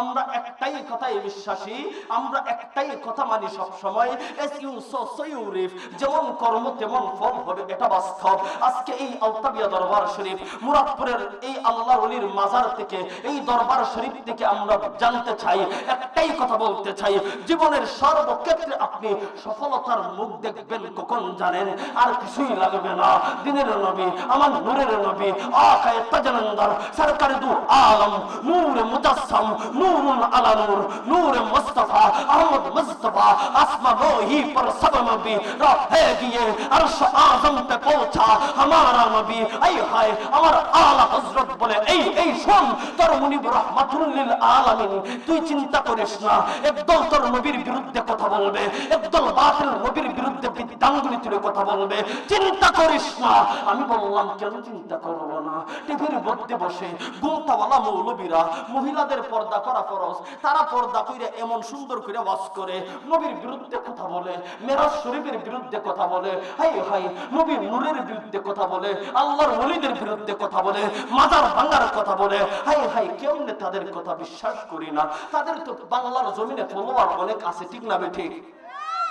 আমরা একটাই কথাই বিশ্বাসী, আমরা একটাই কথা মানি সব সময় যেমন কর্ম, তেমন ফল হবে, এটা বাস্তব। আজকে এই আলতাবিয়া দরবার শরীফ, মুরাদপুরের এই আল্লাহর ওলির মাজার থেকে, এই দরবার শরীফ থেকে আমরা জানতে চাই, একটাই কথা বলতে চাই, জীবনের সর্বক্ষেত্রে আপনি সফলতার মুখ দেখবেন কখন জানেন? আর কিছুই লাগবে না। দিনের নবী, আমার নূরের নবী, আকায়ে তাজানন্দর, সরকার দু আলম, নূর মুজাসসাম আলা নূর নূর মুস্তাফা, আহমদ মুস্তাফা আমার আলা হযরত বলে, এই এই তোর মুনিব লিল আলামিন, তুই চিন্তা করিস না, একদল তোর নবীর বিরুদ্ধে কথা বলবে, একদল বাতিল নবীর বিরুদ্ধে বিদ্যাঙ্গুলি তুলে কথা বলবে, চিন্তা করিস না, আমি বললাম, কেন চিন্তা করব না? টিভির মধ্যে বসে গুমতাওয়ালা মৌলবীরা মহিলাদের পর্দা করা ফরজ, তারা পর্দা কইরা এমন সুন্দর করে ওয়াজ করে। নবীর বিরুদ্ধে কথা বলে, মেরাজ শরীফের বিরুদ্ধে কথা বলে, হাই হাই, নবীর নূরের বিরুদ্ধে কথা বলে, আল্লাহর ওলিদের বিরুদ্ধে কথা বলে, মাজার ভাঙার কথা বলে, হাই হাই কেমনে তাদের কথা বিশ্বাস করি না। তাদের তো বাংলার জমিনে ফলোয়ার অনেক আছে, ঠিক না ঠিক?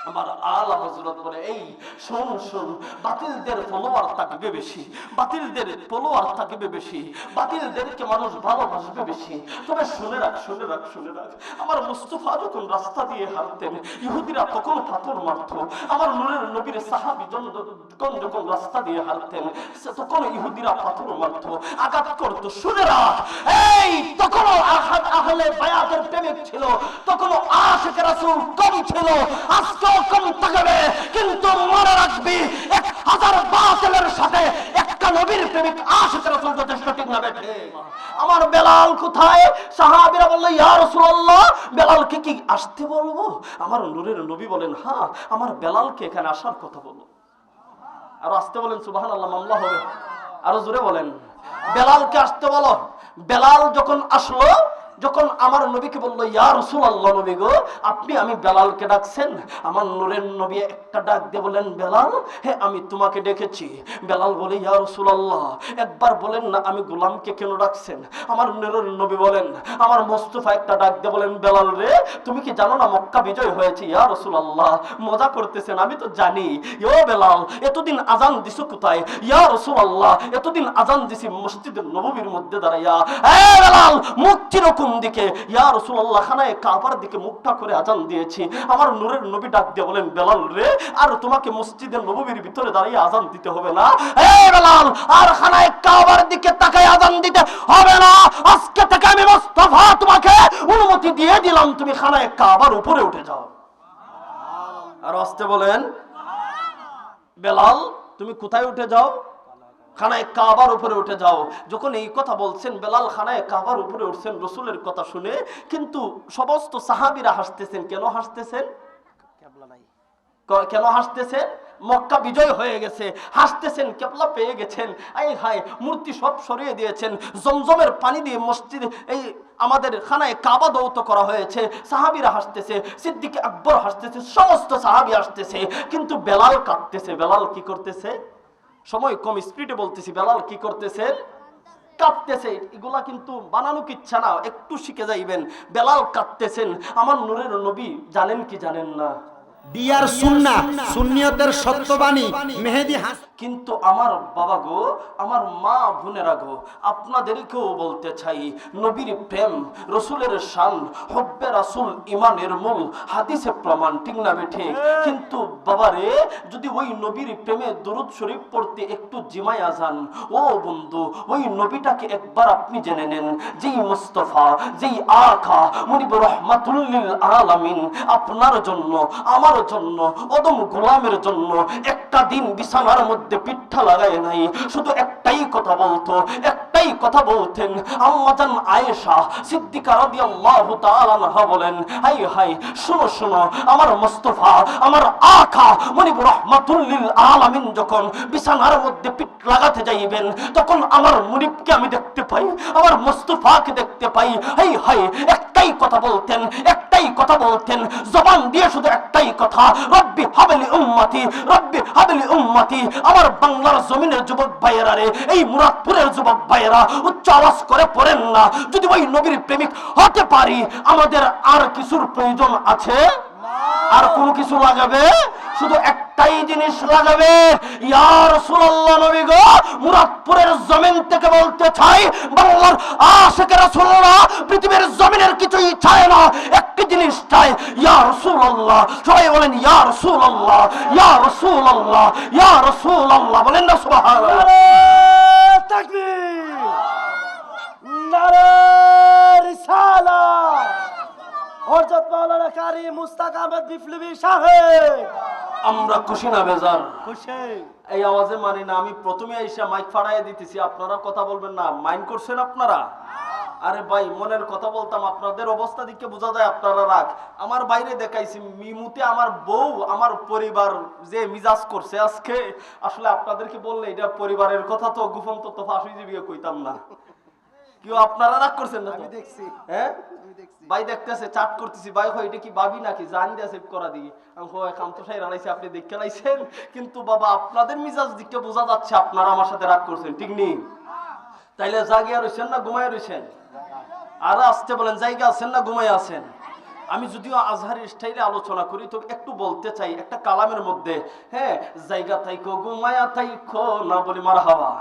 আমার আলা হজরত বলে, এই, শোন শোন, বাতিলদের ফলোয়ার থাকবে বেশি, বাতিলদের ফলোয়ার থাকবে বেশি, বাতিলদেরকে মানুষ ভালোবাসবে বেশি। তবে শুনে রাখ শুনে রাখ শুনে রাখ, আমার মুস্তফা যখন রাস্তা দিয়ে হাঁটতেন, ইহুদিরা তখন পাথর মারত? আমার নূরের নবীর সাহাবি যখন যখন রাস্তা দিয়ে হাঁটতেন তখন ইহুদিরা পাথর মারত, আঘাত করতো। শুনে রাখ, এই, তখনও আহাদ আহলে বায়াতের প্রেমিক ছিল, তখনও কম ছিল, আজকেও কম থাকবে, কিন্তু মনে রাখবি সাথে একটা নবীর প্রেমিক যথেষ্ট ঠিক না আমার বেলাল কোথায়? ইয়া বেলালকে কি আসতে বলব? আমার নূরের নবী বলেন হ্যাঁ আমার বেলালকে এখানে আসার কথা বলো। আর আসতে বলেন, সুবহানাল্লাহ, মামলা হবে। আরও জোরে বলেন, বেলালকে আসতে বলো। বেলাল যখন আসলো যখন আমার নবীকে বলল, ইয়া রসুল আল্লাহ নবী গো, আপনি, আমি বেলালকে ডাকছেন? আমার নূরের নবী একটা ডাক দিয়ে বলেন বেলাল হ্যাঁ আমি তোমাকে ডেকেছি। বেলাল বলে, ইয়া রসুল আল্লাহ একবার বলেন না, আমি গোলামকে কেন ডাকছেন? আমার নূরের নবী বলেন, আমার মোস্তফা একটা ডাক দিয়ে বলেন, বেলাল রে, তুমি কি জানো না মক্কা বিজয় হয়েছে? ইয়া রসুল আল্লাহ মজা করতেছেন, আমি তো জানি। ও বেলাল, এতদিন আজান দিছো কোথায়? ইয়া রসুল আল্লাহ এতদিন আজান দিছি মসজিদের নববীর মধ্যে দাঁড়াইয়া। এ বেলাল, মুখ কীরকম দিকে, ইয়া রসুল আল্লাহ খানায় কাবার দিকে মুখটা করে আজান দিয়েছি। আমার নূরের নবী ডাক দিয়ে বলেন, বেলাল রে, আর তোমাকে মসজিদের নববীর ভিতরে দাঁড়িয়ে আজান দিতে হবে না? বেলাল, আর খানায় কাবার দিকে তাকায় আজান দিতে হবে না। আজকে থেকে আমি মোস্তফা তোমাকে অনুমতি দিয়ে দিলাম, তুমি খানায় কাবার উপরে উঠে যাও। আর আসতে বলেন, বেলাল, তুমি কোথায় উঠে যাও? খানায় কাবার উপরে উঠে যাও। যখন এই কথা বলছেন বেলাল খানায় কাবার উপরে উঠছেন রসুলের কথা শুনে কিন্তু সমস্ত সাহাবিরা হাসতেছেন কেন হাসতেছেন? কেন হাসতেছেন? মক্কা বিজয় হয়ে গেছে হাসতেছেন কেবলা পেয়ে গেছেন। আই হাই মূর্তি সব সরিয়ে দিয়েছেন জমজমের পানি দিয়ে মসজিদ এই আমাদের খানায় কাবা দৌত করা হয়েছে। সাহাবিরা হাসতেছে সিদ্দিক আকবর হাসতেছে সমস্ত সাহাবি হাসতেছে কিন্তু বেলাল কাঁদতেছে। বেলাল কি করতেছে? সময় কম স্পিডে বলতেছি, বেলাল কি করতেছে? কাঁদতেছে এগুলা কিন্তু বানানো কিচ্ছা না, একটু শিখে যাইবেন। বেলাল কাঁদতেছেন। আমার নূরের নবী জানেন কি জানেন না? ডিয়ার সুন্না সুন্নিয়তের সত্যবাণী, মেহেদি হাস কিন্তু আমার বাবা গো, আমার মা গো, আপনাদেরকেও বলতে চাই, নবীর প্রেম, রসুলের শান, হব্বে রাসুল ইমানের মূল, হাদিসে প্রমাণ ঠিক না বেঠে। কিন্তু বাবারে, যদি ওই নবীর প্রেমে দরুদ শরীফ পড়তে একটু জিমায়া যান, ও বন্ধু, ওই নবীটাকে একবার আপনি জেনে নেন, যেই মুস্তফা, যেই আখা, মুনিব রহমাতুল্লিল আলামিন, আপনার জন্য, আমার জন্য, অদম গোলামের জন্য একটা দিন বিছানার মধ্যে পিঠা লাগায় নাই। শুধু একটাই কথা বলতো, একটাই কথা বলতেন। আম্মাজান আয়েশা সিদ্দিকা রাদিয়াল্লাহু তাআলা আনহা বলেন, হাই হাই, শুনো শুনো, আমার মুস্তাফা, আমার আখা মনিব রহমাতুল লিল আলামিন যখন বিছানার মধ্যে পিঠ লাগাতে যাইবেন, তখন আমার মুনিবকে আমি দেখতে পাই, আমার মুস্তাফাকে দেখতে পাই। হাই হাই, একটাই কথা বলতেন একটাই কথা বলতেন জবান দিয়ে শুধু একটাই কথা, রব্বি হাবলি উম্মতি, রব্বি হাবলি উম্মতি। আমার বাংলার জমিনের যুবক ভাইয়েরা রে, এই মুরাদপুরের যুবক ভাইয়েরা, উচ্চ আওয়াজ করে পড়েন না। যদি ওই নবীর প্রেমিক হতে পারি, আমাদের আর কিছুর প্রয়োজন আছে? আর কোনো কিছু লাগাবে? শুধু একটাই জিনিস লাগাবে। ইয়ার রাসূলুল্লাহ নবী গো, মুরাদপুরের জমিন থেকে বলতে চাই, বাংলার আশেকের রাসূলুল্লাহ, পৃথিবীর জমিনের কিছুই চায় না, একটি জিনিস চাই ইয়া রাসূলুল্লাহ। সবাই বলেন, ইয়া রাসূলুল্লাহ ইয়া রাসূলুল্লাহ ইয়া রাসূলুল্লাহ। বলেন না, সুবহানাল্লাহ। তাকবীর। নারে রিসালাত হযরত মাওলানা কারি মুস্তাক আহমেদ বিপ্লবী সাহেব। আমরা খুশি না বেজার। এই আওয়াজে মানি না আমি প্রথমে এসে মাইক ফাড়াই দিতেছি। আপনারা কথা বলবেন না মাইন্ড করছেন আপনারা? আরে ভাই মনের কথা বলতাম আপনাদের অবস্থা দিকে বোঝা যায় আপনারা রাখ আমার বাইরে দেখাইছি মিমুতে আমার বউ আমার পরিবার যে মিজাজ করছে আজকে আসলে আপনাদেরকে বললে এটা পরিবারের কথা তো গোপন তথ্য ফাঁস যাবে কইতাম না। কেউ আপনারা রাগ করছেন না আমি দেখছি। হ্যাঁ? ভাই দেখতেছে চাট করতেছি। ভাই হয় এটা কি ভাবি নাকি? জান দিয়া সেভ করা আমি হয় কাম তো সাই রানাইছি আপনি দেখতে লাইছেন? কিন্তু বাবা আপনাদের মিজাজ দিকটা বোঝা যাচ্ছে আপনারা আমার সাথে রাগ করছেন ঠিক নেই তাইলে জাগিয়া রইছেন না ঘুমায় রইছেন? আর আসতে বলেন জায়গা আছেন না ঘুমায় আছেন? আমি যদিও আজহারের স্টাইলে আলোচনা করি তো একটু বলতে চাই একটা কালামের মধ্যে হ্যাঁ জায়গা তাইকো ঘুমায়া তাইকো না বলি মার হাওয়া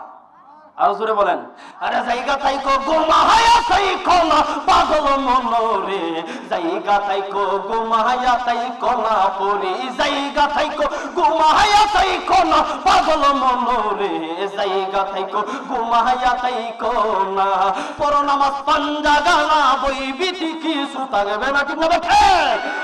আরও জোরে বলেন, আরে জায়গা তাইকো ঘুমায়া তাইকো না, পাগল মনরে জায়গা তাইকো ঘুমায়া তাইকো না, পরি। জায়গা তাইকো ঘুমায়া তাইকো না, পাগল মনরে জায়গা তাইকো ঘুমায়া তাইকো না। পর নামাজ পাঞ্জা গানা বই বিতি কিছু থাকবে না, ঠিক না বেঠে?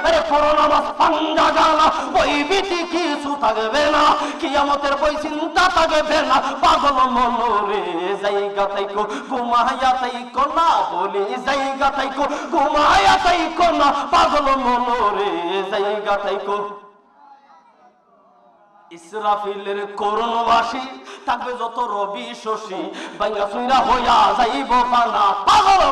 আরে পর নামাজ পাঞ্জা গানা বই বিতি কিছু থাকবে না, কিয়ামতের বই চিন্তা থাকবে না, পাগল মনরে জায়গা তাইকো ঘুমায়া তাইকো না, বলে জায়গা তাইকো ঘুমায়া তাইকো না, পাগল মনরে জায়গা তাইকো ইসরাফিলের করুণবাসী থাকবে যত রবি শশী। সুইরা হইয়া যাইব পানা, পাগল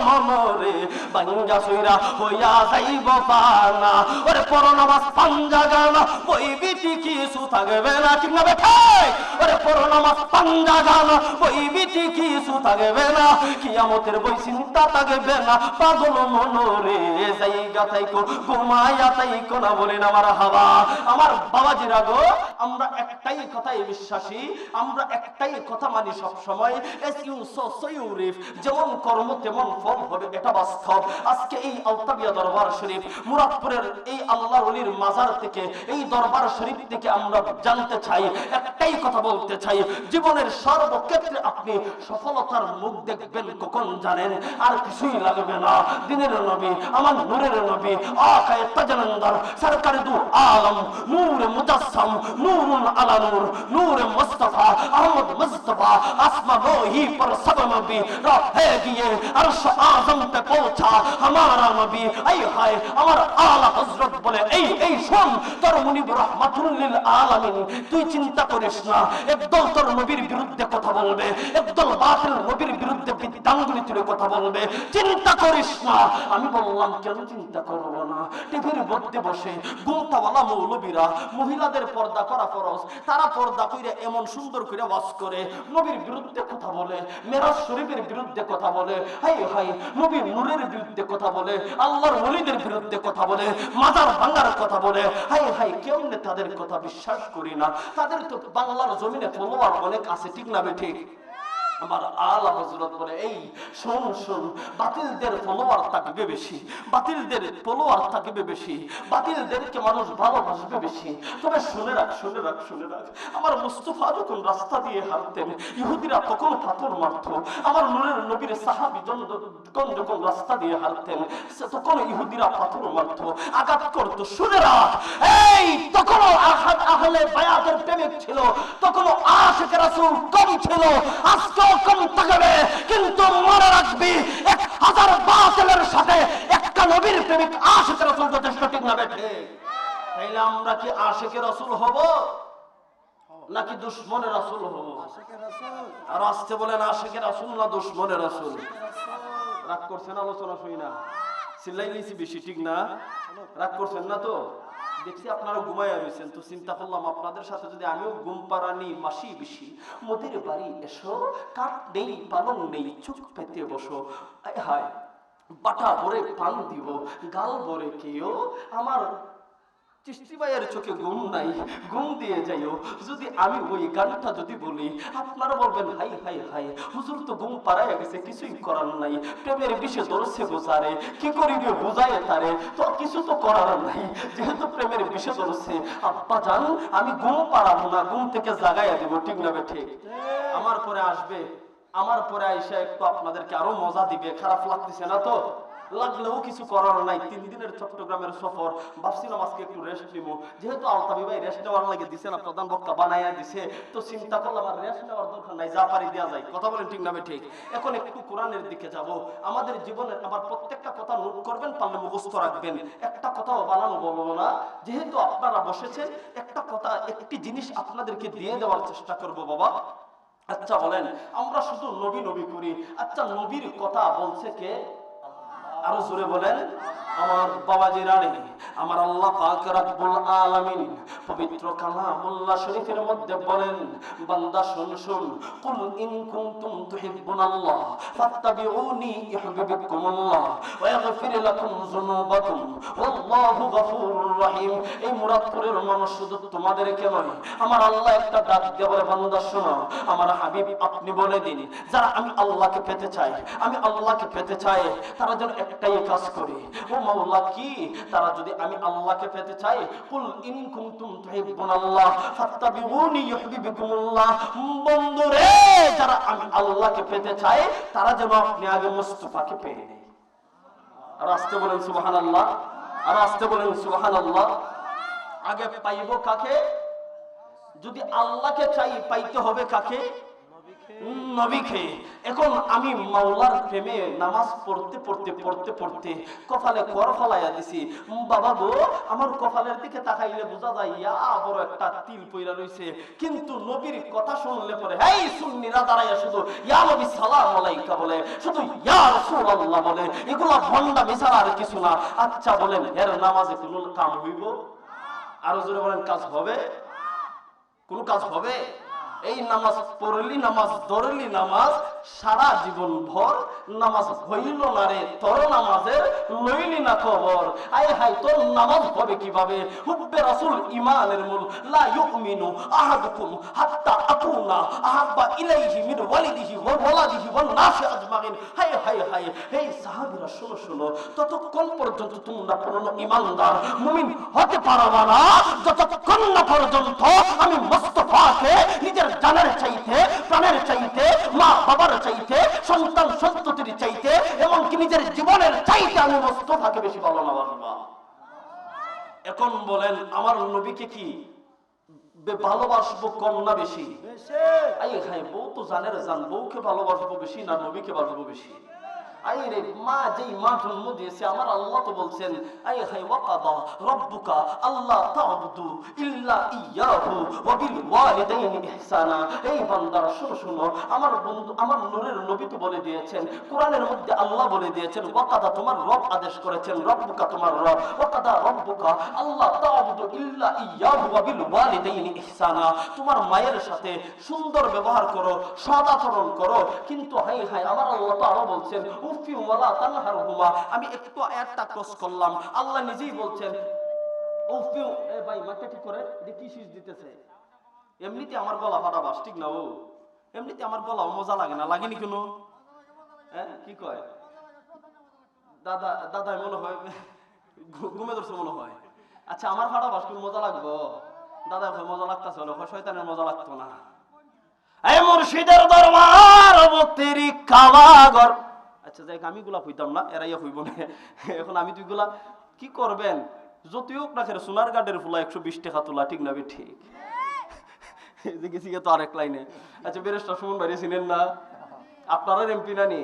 সুইরা হইয়া যাইব পানা। ওরে পরনামাজ পাঞ্জা গানা ওই বিটি কিছু থাকবে না, ঠিক না বেঠাই ওরে পরনামাজ পাঞ্জা গানা ওই বিটি কিছু থাকবে না। কিয়ামতের বই চিন্তা থাকবে না, পাগল মনরে। জায়গা তাইকো ঘুমায়া তাইকো না আমার হাওয়া। আমার বাবাজিরা গো, আমরা একটাই কথাই বিশ্বাসী, আমরা একটাই কথা মানি সব সময় as you sow so you reap, যেমন কর্ম, তেমন ফল হবে, এটা বাস্তব। আজকে এই আলতাবিয়া দরবার শরীফ, মুরাদপুরের এই আল্লাহর ওলির মাজার থেকে, এই দরবার শরীফ থেকে আমরা জানতে চাই, একটাই কথা বলতে চাই, জীবনের সর্বক্ষেত্রে আপনি সফলতার মুখ দেখবেন, কখন জানেন? আর কিছুই লাগবে না। দিনের নবী, আমার নূরের নবী, আকায়ে তাজানন্দার, সরকার দু আলম, নূর মুজাসসাম নূরুন আলা নূর নূর মুস্তাফা আহমদ মুস্তাফা आसमा वो ही पर सब नबी रहे गए अर्श आजम पे पहुंचा हमारा नबी ऐ हाय আমার আলা হযরত বলে এই এই শোন তোর মুনিব রাহমাতুল লিল আলামিন তুই চিন্তা করিস না একদল তোর নবীর বিরুদ্ধে কথা বলবে একদল বাতিল নবীর বিরুদ্ধে বিদ্যাঙ্গুলি তুলে কথা বলবে চিন্তা করিস না আমি বললাম কেন চিন্তা করব না টিভির মধ্যে বসে গুমতাওয়ালা মৌলবীরা মহিলাদের পর্দা করা ফরজ তারা পর্দা করে এমন সুন্দর করে ওয়াজ করে। নবীর বিরুদ্ধে কথা বলে, মেরাজ শরীফের বিরুদ্ধে কথা বলে হাই হাই নবীর নূরের বিরুদ্ধে কথা বলে, আল্লাহর মলিদের বিরুদ্ধে কথা বলে, মাজার ভাঙার কথা বলে হাই হাই কেউ তাদের কথা বিশ্বাস করি না। তাদের তো বাংলার জমিনে ফলোয়ার অনেক আছে, ঠিক না ঠিক? আমার আলা হজরত বলে, এই শোন শোন, বাতিলদের ফলোয়ার থাকবে বেশি, বাতিলদের ফলোয়ার থাকবে বেশি, বাতিলদেরকে মানুষ ভালোবাসবে বেশি। তবে শুনে রাখ শুনে রাখ শুনে রাখ, আমার মুস্তফা যখন রাস্তা দিয়ে হাঁটতেন, ইহুদিরা তখন পাথর মারত? আমার নূরের নবীর সাহাবি যখন রাস্তা দিয়ে হাঁটতেন তখন ইহুদিরা পাথর মারত, আঘাত করতো। শুনে রাখ, এই আঘাত আহলে বায়াতের প্রেমিক ছিল আশেকের রাসূল কম ছিল, আজকেও কম থাকবে কিন্তু মনে রাখবি এক হাজার বাতিলের সাথে একটা নবীর প্রেমিক আশেকের রাসূল যথেষ্ট ঠিক না বেঠে। তাইলে আমরা কি আশেকের রসুল হব? নাকি দুশ্মনের রাসূল হব? আর আসতে বলেন আশেকের রাসূল না দুশ্মনের রাসূল? রাগ করছেন আলোচনা শুই না। চিল্লাই নিয়েছি বেশি ঠিক না? রাগ করছেন না তো? দেখছি আপনারা ঘুমাইয়া রয়েছেন। তো চিন্তা করলাম আপনাদের সাথে যদি আমিও ঘুম পাড়ানি, মাসি বেশি মোদের বাড়ি এসো, কাঠ নেই, পালং নেই, চোখ পেতে বসো। হায়, বাটা ভরে পান দিব, গাল ভরে কেউ, আমার চিষ্টি ভাইয়ের চোখে নাই দিয়ে যাইও। যদি আমি ওই গানটা যদি বলি, আপনারা বলবেন, হাই হাই হাই, হুজুর তো গেছে, কিছুই করার নাই। প্রেমের বিষে কি করিবে বোঝায় তারে? তো কিছু তো করার নাই। যেহেতু প্রেমের বিষে আব্বা জান, আমি ঘুম পাড়াবো না, ঘুম থেকে জাগাইয়া দিব, ঠিক না ঠিক আমার পরে আসবে, আমার পরে আইসা একটু আপনাদেরকে আরও মজা দিবে, খারাপ লাগতেছে না তো? লাগলেও কিছু করার নাই। তিন দিনের চট্টগ্রামের সফর। ভাবছিলাম আজকে একটু রেস্ট নিবো। যেহেতু আলতাবি ভাই রেস্ট নেওয়ার লাগে দিছে না, প্রধান বক্তা বানাইয়া দিছে, তো চিন্তা করলাম আর রেস্ট নেওয়ার দরকার নাই, যা পারি দেওয়া যায়। কথা বলেন ঠিক নামে ঠিক। এখন একটু কোরআনের দিকে যাব। আমাদের জীবনের আবার প্রত্যেকটা কথা নোট করবেন, পারলে মুখস্থ রাখবেন। একটা কথাও বানানো বলব না। যেহেতু আপনারা বসেছেন, একটা কথা, একটি জিনিস আপনাদেরকে দিয়ে দেওয়ার চেষ্টা করব বাবা। আচ্ছা বলেন, আমরা শুধু নবী নবী করি। আচ্ছা নবীর কথা বলছে কে? আরও জোরে বলেন, আমার বাবাজি রানী, আমার আল্লাহ পাক রাব্বুল আলামিন পবিত্র কালামুল্লাহ শরীফের মধ্যে বলেন, বান্দা শুন শুন, কুল ইন কুনতুম তুহিব্বুনাল্লাহ ফাত্তাবিউনি ইউহিব্বুকুমুল্লাহ ওয়া ইয়াগফির লাকুম যুনুবাকুম, ওয়াল্লাহু গফুরুর রহিম, এই মুরাদপুরের মানুষ শুধু তোমাদেরকে নয়, আমার আল্লাহ একটা ডাক দিয়ে বলে, বান্দা শোনো, আমার হাবিব আপনি বলে দিন, যারা আমি আল্লাহকে পেতে চাই, আমি আল্লাহকে পেতে চাই, তারা যেন একটাই কাজ করে। ও মাওলা কি? তারা যদি আমি আল্লাহকে পেতে চাই, কুল ইন কুনতুম তুহিব্বুনাল্লাহ ফাত্তাবিউনি ইউহিব্বুকুমুল্লাহ। বন্ধুরে, যারা আমি আল্লাহকে পেতে চাই, তারা যেন আপনি আগে মুস্তাফাকে পেয়ে নেয়। আর আসতে বলেন, সুবহানাল্লাহ। আর আসতে বলেন সুহান আল্লাহ আগে পাইব কাকে? যদি আল্লাহকে চাই পাইতে হবে কাকে? নবীকে এখন আমি মাওলার প্রেমে নামাজ পড়তে পড়তে পড়তে পড়তে কপালে কর ফলাইয়া দিছি। বাবা গো, আমার কপালের দিকে তাকাইলে বোঝা যায়, ইয়া, বড় একটা তিল পইরা রইছে। কিন্তু নবীর কথা শুনলে পরে, হেই, সুন্নিরা দাঁড়াইয়া শুধু, ইয়া নবী, সালাম আলাইকা বলে, শুধু, ইয়া রাসূলুল্লাহ বলে, এগুলা ভন্ডা মিছাড়া আর কিছু না। আচ্ছা বলেন, এর নামাজে কোনো কাম হইব? আরও জোরে বলেন, কাজ হবে? কোন কাজ হবে? এই নামাজ পড়লি, নামাজ ধরলি, নামাজ সারা জীবন ভর নামাজ হইল না রে, তোর নামাজের লইলি না খবর। আয় হাই তোর নামাজ হবে কীভাবে? হুব্বে রাসূল ইমানের মূল। লা ইউমিনু আহাদুকুম হাত্তা আকুনা আহাব্বা ইলাইহি মিন ওয়ালিদিহি ওয়া ওয়ালাদিহি ওয়ান নাসি আজমাইন হায় হায় হায় এই সাহাবীরা, শোনো শোনো, ততক্ষণ পর্যন্ত তোমরা পূর্ণ ইমানদার মুমিন হতে পারবা না। যতক্ষণ না পর্যন্ত আমি মুস্তফাকে নিজের জানের চাইতে প্রাণের চাইতে মা বাবার চাইতে সন্তান সন্ততির চাইতে এমনকি নিজের জীবনের চাইতে আমি মুস্তফাকে বেশি ভালো না এখন বলেন আমার নবীকে কি ভালোবাসবো কম না বেশি? বউ তো জানের জান বউকে ভালোবাসবো বেশি না নবীকে ভালোবাসবো বেশি? আল্লাহ বিল দিয়েছেন তোমার রব আদেশ করেছেন, রব্বুকা তোমার রব, ওয়াকাদা রব্বুকা আল্লাহ ইহসানা। তোমার মায়ের সাথে সুন্দর ব্যবহার করো সৎ আচরণ করো, কিন্তু হাই হাই আমার আল্লাহ তো আরও বলছেন ওয়ালা তানহারহুমা, আমি একটু আয়াতটা ক্রস করলাম। আল্লাহ নিজেই বলছেন উফি এ ভাই মাথা ঠিক করে? কি শীষ দিতেছে? এমনিতে আমার গলা ফাটা বাস, ঠিক না ও এমনিতে আমার গলা মজা লাগে না লাগেনি কেন? হ্যাঁ কি কয়? দাদা দাদা মনে হয় ঘুমে ধরছে মনে হয়। আচ্ছা আমার ফাটা বাস কি মজা লাগবো? দাদা ভাই মজা লাগতেছে হলো শয়তানের মজা লাগতো না। এই মুর্শিদের দরবার, মুক্তিরি কাবাগর আচ্ছা যাই আমি গুলা হইতাম না, এরা ইয়া হইব না। এখন আমি তুই গুলা কি করবেন? যতই হোক না খেলে সোনার গার্ডের ফুলা একশো বিশ টাকা তোলা, ঠিক না ঠিক? যে গেছি তো আরেক লাইনে। আচ্ছা বেরেস্টা সুমন বাইরে চিনেন না? আপনারা এমপি না নি?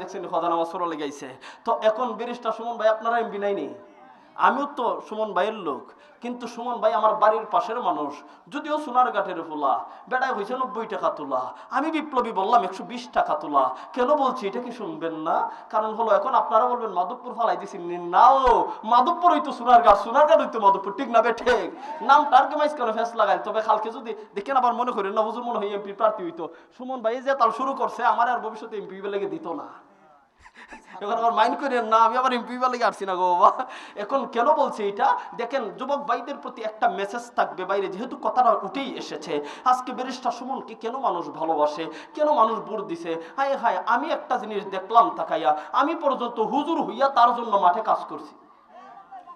দেখছেন, খদা নামাজ সরো লেগাইছে তো এখন বেরিস্টার সুমন ভাই আপনারা এমপি নাই নি? আমিও তো সুমন ভাইয়ের লোক, কিন্তু সুমন ভাই আমার বাড়ির পাশের মানুষ, যদিও সোনার ঘাটের ফুলা, বেড়ায় হয়েছে নব্বই টাকা তোলা, আমি বিপ্লবী বললাম একশো বিশ টাকা তোলা, কেন বলছি এটা কি শুনবেন না? কারণ হলো এখন আপনারা বলবেন, মাধবপুর ফালাই দিছি নাও মাধবপুর হইতো সোনার ঘাট সোনার ঘাট হইতো মাধবপুর, ঠিক না বে, ঠিক? নাম তার কে মাইস কেন ফেস লাগাই, তবে কালকে যদি দেখেন আবার মনে করেন, না, হুজুর মনে হয় এমপি প্রার্থী হইতো। সুমন ভাই যে তাল শুরু করছে, আমার আর ভবিষ্যতে এমপি লেগে দিত না। এখন আবার মাইন্ড করেন না, আমি আবার এমপি লেগে আসছি না গো বাবা। এখন কেন বলছি এটা? দেখেন, যুবক ভাইদের প্রতি একটা মেসেজ থাকবে বাইরে, যেহেতু কথাটা উঠেই এসেছে। আজকে ব্যারিস্টার সুমনকে কেন মানুষ ভালোবাসে? কেন মানুষ বুর দিছে? হায় হায়, আমি একটা জিনিস দেখলাম তাকাইয়া, আমি পর্যন্ত হুজুর হইয়া তার জন্য মাঠে কাজ করছি।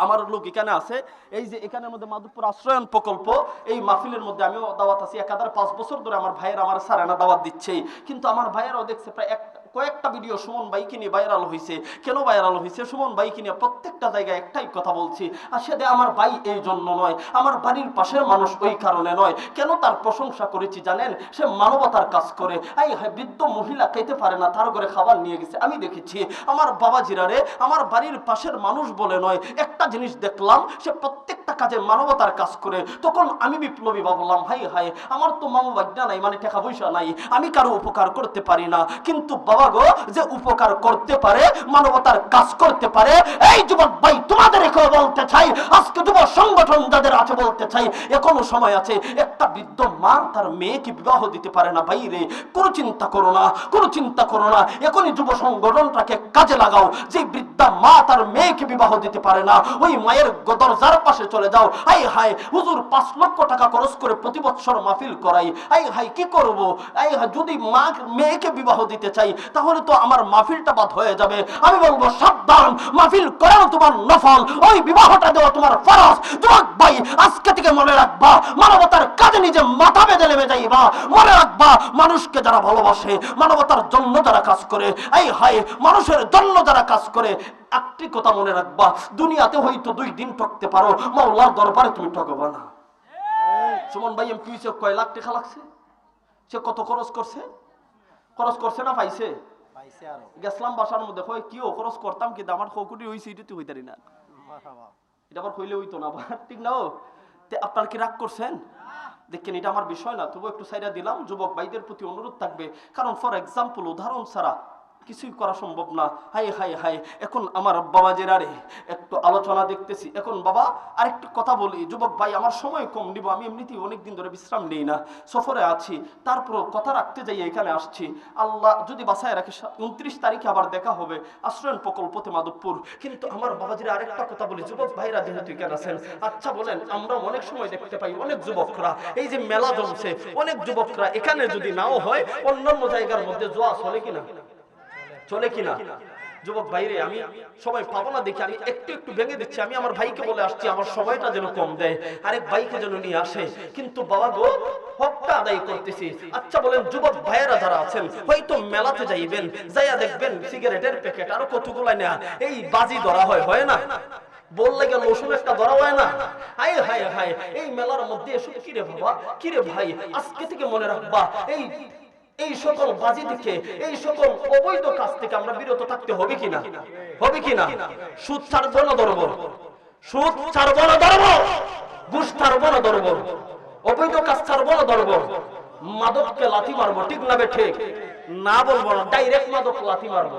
আমার লোক এখানে আছে, এই যে এখানের মধ্যে মাধবপুর আশ্রয়ন প্রকল্প, এই মাহফিলের মধ্যে আমিও দাওয়াত আছি। একাধারে পাঁচ বছর ধরে আমার ভাইয়ের আমার সারানা দাওয়াত দিচ্ছে কিন্তু আমার ভাইয়েরাও দেখছে, প্রায় এক কয়েকটা ভিডিও সুমন বাইকে নিয়ে ভাইরাল হয়েছে কেন ভাইরাল হয়েছে সুমন বাইকে নিয়ে প্রত্যেকটা জায়গায় একটাই কথা বলছি। আর সেটা আমার ভাই এই জন্য নয়, আমার বাড়ির পাশের মানুষ ওই কারণে নয়। কেন তার প্রশংসা করেছি জানেন? সে মানবতার কাজ করে। এই বৃদ্ধ মহিলা খেতে পারে না, তার ঘরে খাবার নিয়ে গেছে। আমি দেখেছি, আমার বাবা জিরারে আমার বাড়ির পাশের মানুষ বলে নয়, একটা জিনিস দেখলাম, সে প্রত্যেকটা কাজে মানবতার কাজ করে। তখন আমি বিপ্লবী ভাবলাম হাই হাই আমার তো মামু বাজ্ঞা নাই মানে টাকা পয়সা নাই। আমি কারও উপকার করতে পারি না। কিন্তু বাবা গো যে উপকার করতে পারে, মানবতার কাজ করতে পারে। এই যুবক ভাই, তোমাদের এখনও বলতে চাই, আজকে যুব সংগঠন যাদের আছে বলতে চাই এখনও সময় আছে একটা বৃদ্ধ মা তার মেয়েকে বিবাহ দিতে পারে না বাইরে। কোনো চিন্তা করো না, কোনো চিন্তা করো না, এখনই যুব সংগঠনটাকে কাজে লাগাও। যে বৃদ্ধা মা তার মেয়েকে বিবাহ দিতে পারে না, ওই মায়ের দরজার পাশে চলে যাও। আই হাই, হুজুর পাঁচ লক্ষ টাকা খরচ করে প্রতি বছর মাহফিল করাই। আই হাই, কি করব? আই হাই, যদি মা মেয়েকে বিবাহ দিতে চাই তাহলে তো আমার মাহফিলটা বাদ হয়ে যাবে। আমি বলব, সাবধান, মাহফিল করানো তোমার নফল, ওই বিবাহটা দেওয়া তোমার ফরজ। তোমার ভাই, আজকে থেকে মনে রাখবা, মানবতার কাজে নিজে মাথা বেঁধে নেমে যাইবা। মনে রাখবা, মানুষকে যারা ভালোবাসে, মানবতার জন্য যারা কাজ করে, এই হায়, মানুষের জন্য যারা কাজ করে, একটি কথা মনে রাখবা, দুনিয়াতে হয়তো দুই দিন ঠকতে পারো, মাওলার দরবারে তুমি ঠকবা না। সুমন ভাই, এমপি কয় লাখ টাকা লাগছে? সে কত খরচ করছে? খরচ করছে না পাইছে? গেছলাম বাসার মধ্যে কয় কিও খরচ করতাম কিন্তু আমার কৌকুটি হয়েছে এটা তুই হইতারি না। এটা আবার কইলে হইতো না আবার ঠিক না ও? আপনার কি রাগ করছেন? দেখেন এটা আমার বিষয় না তবু একটু সাইডা দিলাম। যুবক ভাইদের প্রতি অনুরোধ থাকবে। কারণ ফর এক্সাম্পল উদাহরণ ছাড়া কিছুই করা সম্ভব না। হাই হাই হাই এখন আমার বাবা জেরারে একটু আলোচনা দেখতেছি। এখন বাবা, আরেকটু কথা বলি। যুবক ভাই, আমার সময় কম নিব আমি এমনিতেই অনেক দিন ধরে বিশ্রাম নেই না। সফরে আছি তারপর কথা রাখতে যাই, এখানে আসছি। আল্লাহ যদি বাসায় রাখে উনত্রিশ তারিখে আবার দেখা হবে। আশ্রয়ন প্রকল্পতে মাধবপুর। কিন্তু আমার বাবাজিরা আরেকটা কথা বলি। যুবক ভাইরা যেহেতু এখানে আছেন আচ্ছা বলেন আমরা অনেক সময় দেখতে পাই অনেক যুবকরা। এই যে মেলা জমছে, অনেক যুবকরা এখানে যদি নাও হয়, অন্যান্য জায়গার মধ্যে জোয়া চলে কিনা? চলে কিনা? যুবক ভাইরে, আমি সময় পাবো না দেখি, আমি একটু একটু ভেঙে দিচ্ছি। আমি আমার ভাইকে বলে আসছি, আমার সময়টা যেন কম দেয়, আরেক ভাইকে যেন নিয়ে আসে। কিন্তু বাবা গো, হকটা আদায় করতেছি। আচ্ছা বলেন, যুবক ভাইয়েরা যারা আছেন, হয়তো মেলাতে যাইবেন, যাইয়া দেখবেন সিগারেটের প্যাকেট আরও কতগুলা নেয়া। এই বাজি ধরা হয় হয় না? বললে গেল ওষুধ একটা ধরা হয় না? হায় হায় হায়, এই মেলার মধ্যে এসব কিরে বাবা? কিরে ভাই? আজকে থেকে মনে রাখবা, এই এই সকল বাজি থেকে এই সকল অবৈধ কাজ থেকে আমরা বিরত থাকতে হবে কিনা? হবে কিনা? সুদ ছাড়বো না ধরবো? সুদ ছাড়বো না ধরবো? ঘুষ ছাড়বো না ধরবো? অবৈধ কাজ ছাড়বো না ধরবো? মাদককে লাথি মারবো, ঠিক না ঠিক? না বলব না ডাইরেক্ট মাদক লাথি মারবো।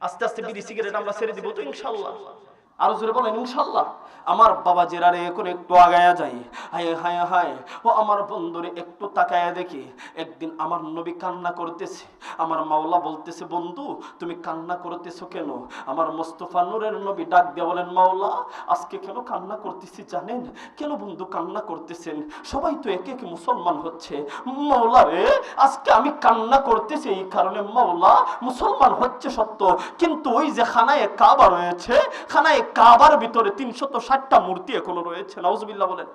আস্তে আস্তে বিড়ি সিগারেট আমরা ছেড়ে দিব তো ইনশাল্লাহ। আরও জোরে বলেন ইনশাল্লাহ আমার বাবা জেরারে এখন একটু আগায়া যাই হায় হায় হায়। ও আমার বন্ধুরে একটু তাকায়া দেখি। একদিন আমার নবী কান্না করতেছে। আমার মাওলা বলতেছে, বন্ধু, তুমি কান্না করতেছো কেন? আমার মোস্তফা নূরের নবী ডাক দিয়ে বলেন, মাওলা, আজকে কেন কান্না করতেছি জানেন? কেন বন্ধু কান্না করতেছেন? সবাই তো একে একে মুসলমান হচ্ছে। মাওলা রে, আজকে আমি কান্না করতেছি এই কারণে মাওলা মুসলমান হচ্ছে সত্য। কিন্তু ওই যে খানায় কাবা রয়েছে, খানায় কাবার ভিতরে তিনশত ষাটটা মূর্তি এখনও রয়েছে। নজবিল্লা বলেন।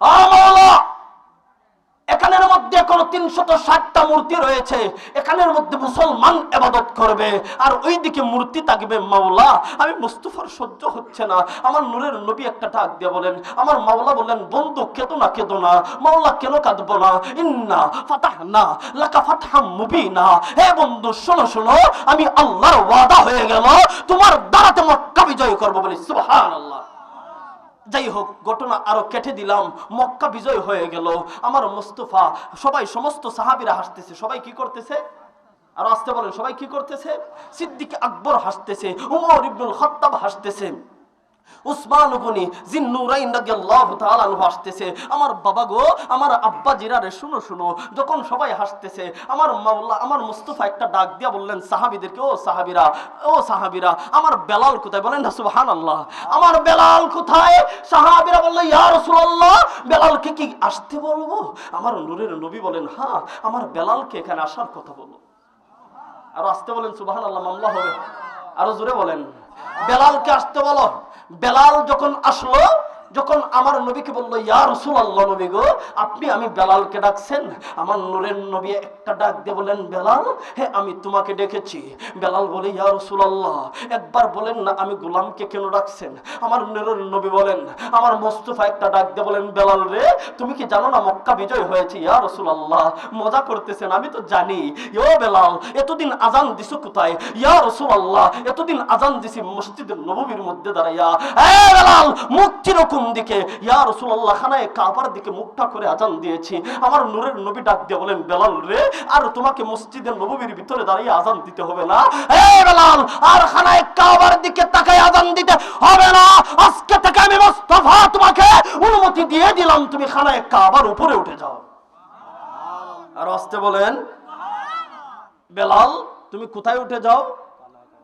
আ মাওলা! এখানের মধ্যে এখনও তিনশত ষাটটা মূর্তি রয়েছে। এখানের মধ্যে মুসলমান এবাদত করবে। আর ওইদিকে মূর্তি থাকবে মাওলা। আমি মুস্তফার সহ্য হচ্ছে না। আমার নূরের নবী একটা ডাক দিয়ে বলেন, আমার মাওলা বললেন, বন্ধু, কেঁদো না কেঁদো না। মাওলা, কেন কাঁদবো না? ইন্না ফাতাহ না লাকা ফাতহাম মুবিনা। হে বন্ধু, শোনো শোনো, আমি আল্লাহর ওয়াদা হয়ে গেল। তোমার দ্বারাতে মক্কা বিজয় করব বলি সুবহান আল্লাহ যাই হোক ঘটনা আরও কেটে দিলাম। মক্কা বিজয় হয়ে গেল। আমার মুস্তফা, সবাই সমস্ত সাহাবিরা হাসতেছে। সবাই কি করতেছে? আর আসতে বলেন, সবাই কি করতেছে? সিদ্দিক আকবর হাসতেছে, উমর ইবনুল খত্তাব হাসতেছে। উসমান গনি হাসতেছে, আমার বাবা গো, আমার আব্বা জিরারে, শুনো শুনো। যখন সবাই হাসতেছে, আমার মাওলা, আমার একটা ডাক দিয়া বললেন ও ও আমার বেলাল কোথায়? বলেন না, সুবহানাল্লাহ। আমার বেলাল কোথায়? সাহাবীরা বেলালকে কি আসতে বলব? আমার নূরের নবী বলেন হ্যাঁ আমার বেলালকে এখানে আসার কথা বলো। আর আসতে বলেন সুবাহান আল্লাহ মামলা হবে। আরও জোরে বলেন, বেলালকে আসতে বলো। বেলাল যখন আসলো যখন আমার নবীকে বলল, ইয়া রসুল আল্লাহ নবী গো, আপনি আমি বেলালকে ডাকছেন? আমার নূরের নবী একটা ডাক দিয়ে বলেন বেলাল হ্যাঁ আমি তোমাকে ডেকেছি। বেলাল বলে, ইয়া রসুল আল্লাহ একবার বলেন না, আমি গোলামকে কেন ডাকছেন? আমার নূরের নবী বলেন, আমার মোস্তফা একটা ডাক দিয়ে বলেন, বেলাল রে, তুমি কি জানো না মক্কা বিজয় হয়েছে? ইয়া রসুল আল্লাহ মজা করতেছেন, আমি তো জানি। ও বেলাল, এতদিন আজান দিছো কোথায়? ইয়া রসুল আল্লাহ এতদিন আজান দিছি মসজিদের নববীর মধ্যে দাঁড়াইয়া। এ বেলাল, মুখ কীরকম দিকে, ইয়া রসুল খানায় কাবার দিকে মুখটা করে আজান দিয়েছি। আমার নূরের নবী ডাক দিয়ে বলেন, বেলাল রে, আর তোমাকে মসজিদের নববীর ভিতরে দাঁড়িয়ে আজান দিতে হবে না? এ বেলাল, আর খানায় কাবার দিকে তাকায় আজান দিতে হবে না। আজকে থেকে আমি মোস্তফা তোমাকে অনুমতি দিয়ে দিলাম, তুমি খানায় কাবার উপরে উঠে যাও। আর আসতে বলেন, বেলাল, তুমি কোথায় উঠে যাও?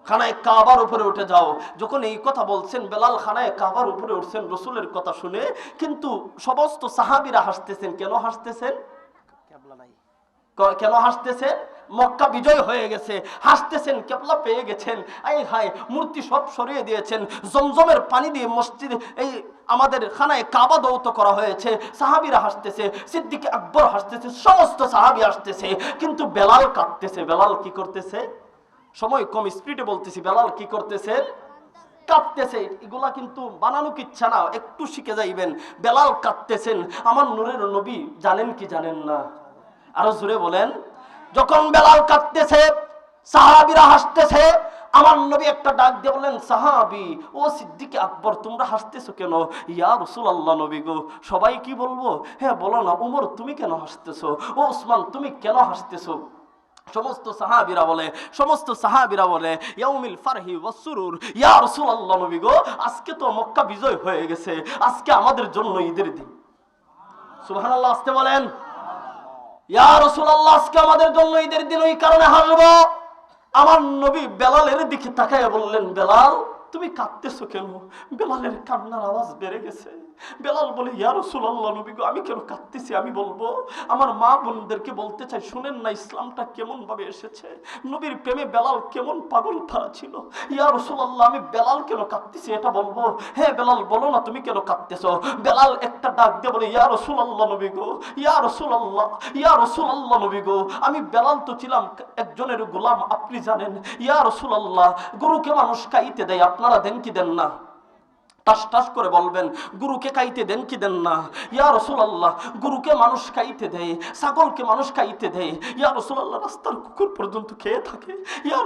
খানায় কাবার উপরে উঠে যাও। যখন এই কথা বলছেন বেলাল খানায় কাবার উপরে উঠছেন রসুলের কথা শুনে কিন্তু সমস্ত সাহাবিরা হাসতেছেন। কেন হাসতেছেন? কেন হাসতেছেন? মক্কা বিজয় হয়ে গেছে। হাসতেছেন কেবলা পেয়ে গেছেন। এই হায় মূর্তি সব সরিয়ে দিয়েছেন। জমজমের পানি দিয়ে মসজিদ এই আমাদের খানায় কাবা দৌত করা হয়েছে। সাহাবিরা হাসতেছে সিদ্দিক আকবর হাসতেছে সমস্ত সাহাবি হাসতেছে। কিন্তু বেলাল কাঁদতেছে। বেলাল কি করতেছে? সময় কম স্পিডে বলতেছি, বেলাল কি করতেছেন কাঁদতেছে এগুলা কিন্তু বানানো কিচ্ছা না, একটু শিখে যাইবেন। বেলাল কাঁদতেছেন, আমার নূরের নবী জানেন কি জানেন না? আরও জোরে বলেন, যখন বেলাল কাঁদতেছে, সাহাবিরা হাসতেছে, আমার নবী একটা ডাক দিয়ে বললেন, সাহাবি, ও সিদ্দিক আকবর, তোমরা হাসতেছো কেন? ইয়া রসুল আল্লাহ নবী গো, সবাই কি বলব? হ্যাঁ বলো না, উমর, তুমি কেন হাসতেছো? ও ওসমান তুমি কেন হাসতেছো? সমস্ত সাহাবিরা বলে, সমস্ত সাহাবিরা বলে, ইয়াউমিল ফারহি ওয়াসুরুর ইয়া রাসূলুল্লাহ নবী গো, আজকে তো মক্কা বিজয় হয়ে গেছে, আজকে আমাদের জন্য ঈদের দিন। সুবহানাল্লাহ, আস্তে বলেন। ইয়া রাসূলুল্লাহ, আজকে আমাদের জন্য ঈদের দিন, ওই কারণে হাসবো। আমার নবী বেলালের দিকে তাকায় বললেন, বেলাল তুমি কাঁদতেছো কেন? বেলালের কান্নার আওয়াজ বেড়ে গেছে। বেলাল বলে, ইয়া রাসূলুল্লাহ, নবী আমি কেন কাঁদতেছি? আমি বলব, আমার মা বোনদেরকে বলতে চাই, শুনেন না ইসলামটা কেমন ভাবে এসেছে? নবীর প্রেমে বেলাল কেমন পাগল ফারা ছিল? ইয়া রাসূলুল্লাহ, আমি বেলাল কেন কাঁদতেছি? এটা বলব হ্যাঁ বেলাল, বলো না তুমি কেন কাঁদতেছো? বেলাল একটা ডাক দিয়ে বলে, ইয়া রাসূলুল্লাহ, নবী গো, ইয়া রাসূলুল্লাহ ইয়া রাসূলুল্লাহ, নবী গো, আমি বেলাল তো ছিলাম একজনের গোলাম, আপনি জানেন, ইয়া রাসূলুল্লাহ, গরুকে মানুষ খাইতে দেয়, আপনারা দেন কি দেন না? টাস টাস করে বলবেন, গুরুকে খাইতে দেন কি দেন না? ইয়া গুরুকে মানুষ খাইতে দেয়, ছাগলকে মানুষ খাইতে দেয়। ইয়া রাস্তার কুকুর পর্যন্ত খেয়ে থাকে। ইয়া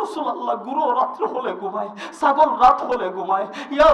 গুরু রাত্র হলে ঘুমায়, ছাগল রাত হলে ঘুমায়। ইয়া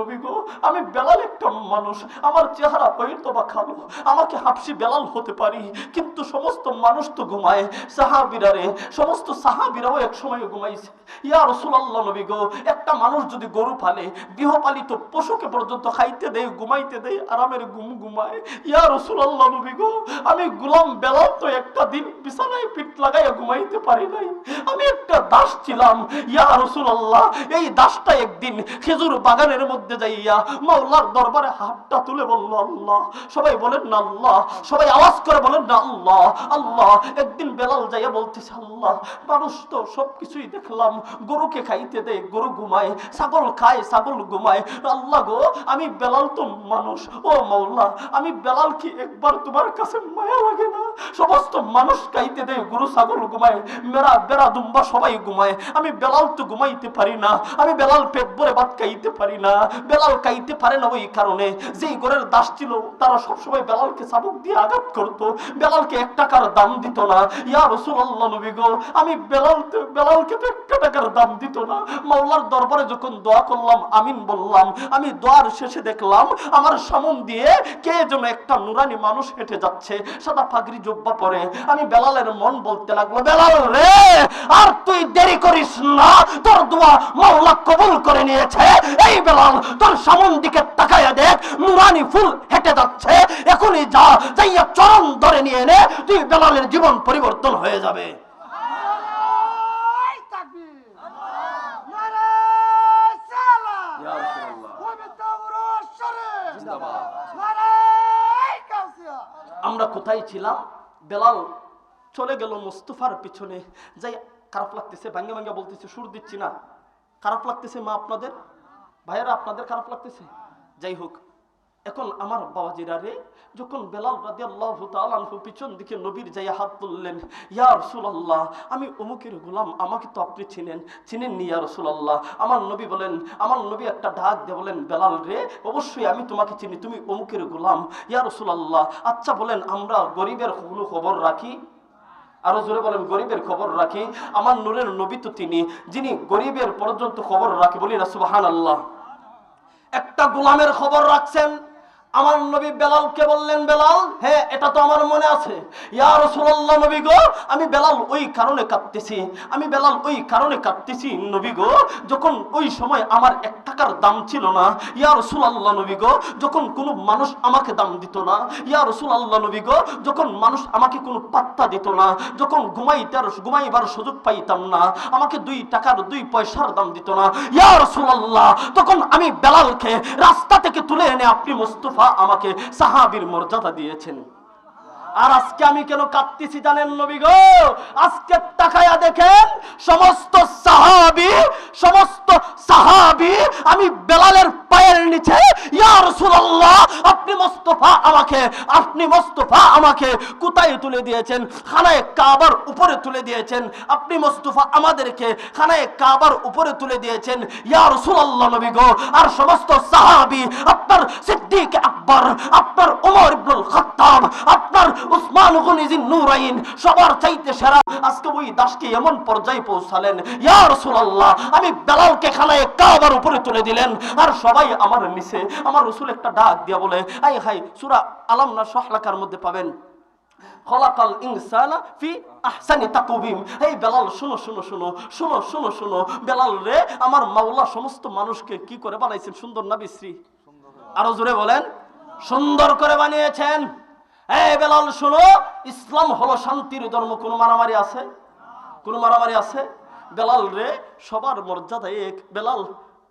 নবী গো, আমি বেলাল একটা মানুষ, আমার চেহারা হয়তো বা খালো আমাকে হাফসি বেলাল হতে পারি, কিন্তু সমস্ত মানুষ তো ঘুমায়। সাহাবিরা রে, সমস্ত সাহাবিরাও এক সময় ঘুমাইছে। ইয়া রসুলাল্লাহ, নবী গো, একটা মানুষ যদি গরু পালে, গৃহপালিত পশুকে পর্যন্ত খাইতে দেয় ঘুমাইতে দেয় আরামের ঘুম ঘুমায়। ইয়া রসুলাল্লাহ নবী গো, আমি গুলাম বেলাল তো একটা দিন বিছানায় পিঠ লাগাইয়া ঘুমাইতে পারি নাই। আমি একটা দাস ছিলাম। ইয়া রসুলাল্লাহ, এই দাসটা একদিন খেজুর বাগানের মধ্যে যাইয়া মাওলার দরবারে হাতটা তুলে বলল, আল্লাহ। সবাই বলেন, না, আল্লাহ। সবাই আওয়াজ করে বলেন, না, আল্লাহ। আল্লাহ একদিন বেলাল যাইয়া বলতেছে, আল্লাহ, মানুষ তো সবকিছুই দেখলাম। গরুকে খাইতে দেয়, গরু ঘুমায়, ছাগল খায়, ছাগল ঘুমায়। আল্লাহ গো, আমি বেলাল তো মানুষ। ও মাওলা, আমি বেলাল কি একবার তোমার কাছে মায়া লাগে না? সমস্ত মানুষ কাইতে দেয়, গরু ছাগল ঘুমায়, মেরা বেড়া দুম্বা সবাই ঘুমায়। আমি বেলাল তো ঘুমাইতে পারি না, আমি বেলাল পেট ভরে ভাত খাইতে পারি না। বেলাল খাইতে পারে না ওই কারণে। যেই ঘরের দাস ছিল, তারা সবসময় বেলালকে চাবুক দিয়ে আঘাত করতো। বেলালকে এক টাকার দাম দিত না। ইয়া রসুল্লাহ নবী গো, আমি বেলাল বেলালকে তো একটা টাকার দাম দিত না। মাওলার দরবারে যখন দোয়া করলাম, আমিন বললাম আমি দোয়ার শেষে দেখলাম আমার সামন দিয়ে কে যেন একটা নুরানি মানুষ হেঁটে যাচ্ছে, সাদা পাগড়ি জব্বা পরে। আমি বেলালের মন বলতে লাগল, বেলাল রে, আর তুই দেরি করিস না, তোর দোয়া মাওলা কবুল করে নিয়েছে। এই বেলাল, তোর সামন দিকে তাকায়া দেখ, নুরানি ফুল হেঁটে যাচ্ছে। এখনই যা, যাইয়া চরণ ধরে নিয়ে নে, তুই বেলালের জীবন পরিবর্তন হয়ে যাবে নারায় তাকবীর নারায় সালাম ইয়া রাসূলুল্লাহ। পবিত্র বুরুজ শরীফ নারায় কাউসিয়া আমরা কোথায় ছিলাম? বেলাল চলে গেল মুস্তফার পিছনে। যাই, খারাপ লাগতেছে, ভাঙ্গে ভাঙ্গে বলতেছে, সুর দিচ্ছি না। খারাপ লাগতেছে মা আপনাদের? ভাইয়েরা, আপনাদের খারাপ লাগতেছে? যাই হোক এখন আমার বাবাজিরা রে, যখন বেলাল রাদি আল্লাহ তালু পিছন দিকে নবীর যাইয়া হাত তুললেন, ইয়া রসুলাল্লাহ, আমি অমুকের গোলাম, আমাকে তো আপনি চিনেন চিনেন নি ইয়া রসুলাল্লাহ। আমার নবী বলেন, আমার নবী একটা ডাক দিয়ে বলেন, বেলাল রে, অবশ্যই আমি তোমাকে চিনি, তুমি অমুকের গোলাম, ইয়া রসুলাল্লাহ। আচ্ছা বলেন, আমরা গরিবের কোনো খবর রাখি? আরও জোরে বলেন, গরিবের খবর রাখি? আমার নূরের নবী তো তিনি, যিনি গরিবের পর্যন্ত খবর রাখি বলি না সুবাহান আল্লাহ একটা গোলামের খবর রাখছেন আমার নবী বেলালকে বললেন, বেলাল হ্যাঁ এটা তো আমার মনে আছে। ইয়া রাসূলুল্লাহ নবী গো, আমি বেলাল ওই কারণে কাঁদতেছি। আমি বেলাল ওই কারণে কাঁদতেছি, নবী গো, যখন ওই সময় আমার এক টাকার দাম ছিল না, ইয়া রাসূলুল্লাহ নবী গো, যখন কোনো মানুষ আমাকে দাম দিত না, ইয়া রাসূলুল্লাহ নবী গো, যখন মানুষ আমাকে কোনো পাত্তা দিত না, যখন ঘুমাইতার, ঘুমাইবার সুযোগ পাইতাম না, আমাকে দুই টাকার, দুই পয়সার দাম দিত না, ইয়া রাসূলুল্লাহ, তখন আমি বেলালকে রাস্তা থেকে তুলে এনে আপনি মুস্তফা আমাকে সাহাবির মর্যাদা দিয়েছেন। আর আজকে আমি কেন কাঁদতেছি জানেন নবী গো? আজকে তাকায়া দেখেন, সমস্ত সাহাবি সমস্ত সাহাবি আমি বেলালের পায়ের নিচে, ইয়া রাসূলুল্লাহ, আপনি মুস্তাফা আমাকে, আপনি মুস্তাফা আমাকে কোথায় তুলে দিয়েছেন? খানায় কাবার উপরে তুলে দিয়েছেন। আপনি মুস্তাফা আমাদেরকে খানায় কাবার উপরে তুলে দিয়েছেন। ইয়া রাসূলুল্লাহ নবী গো, আর সমস্ত সাহাবি, আপনার সিদ্দিক আকবর, আপনার ওমর ইবনুল খাত্তাব, আপনার উসমান গনিজিন নূরাইন সবার চাইতে সেরা আজকে ওই দাসকে এমন পর্যায়ে পৌঁছালেন। ইয়া রাসূলুল্লাহ, আমি বেলালকে খানায় কাবার উপরে তুলে দিলেন। আর সবাই আমার নিচে, আমার রসুল একটা ডাক দিয়া বলে, আই হাই, সূরা আলাম না সহলাকার মধ্যে পাবেন। খলাকাল ইনসানা ফি আহসানি এই বেলাল, শুনো শুনো শুনো শুনো শুনো শুনো। বেলাল রে, আমার মাওলা সমস্ত মানুষকে কি করে বানাইছেন? সুন্দর না বিশ্রী? আরও জোরে বলেন। সুন্দর করে বানিয়েছেন। এই বেলাল, শুনো, ইসলাম হলো শান্তির ধর্ম। কোনো মারামারি আছে? কোনো মারামারি আছে? বেলাল রে, সবার মর্যাদা এক। বেলাল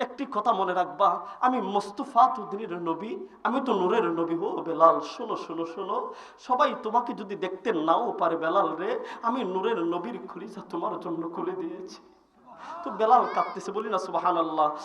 একটি কথা মনে রাখবা, আমি মোস্তফা তুদ্দিনের নবী, আমি তো নূরের নবী হো, বেলাল, শোনো শোনো শোনো। সবাই তোমাকে যদি দেখতে নাও পারে বেলাল রে, আমি নূরের নবীর খুলিজা তোমার জন্য খুলে দিয়েছি। তো বেলাল কাঁদতেছে, বলি না সুবাহান আল্লাহ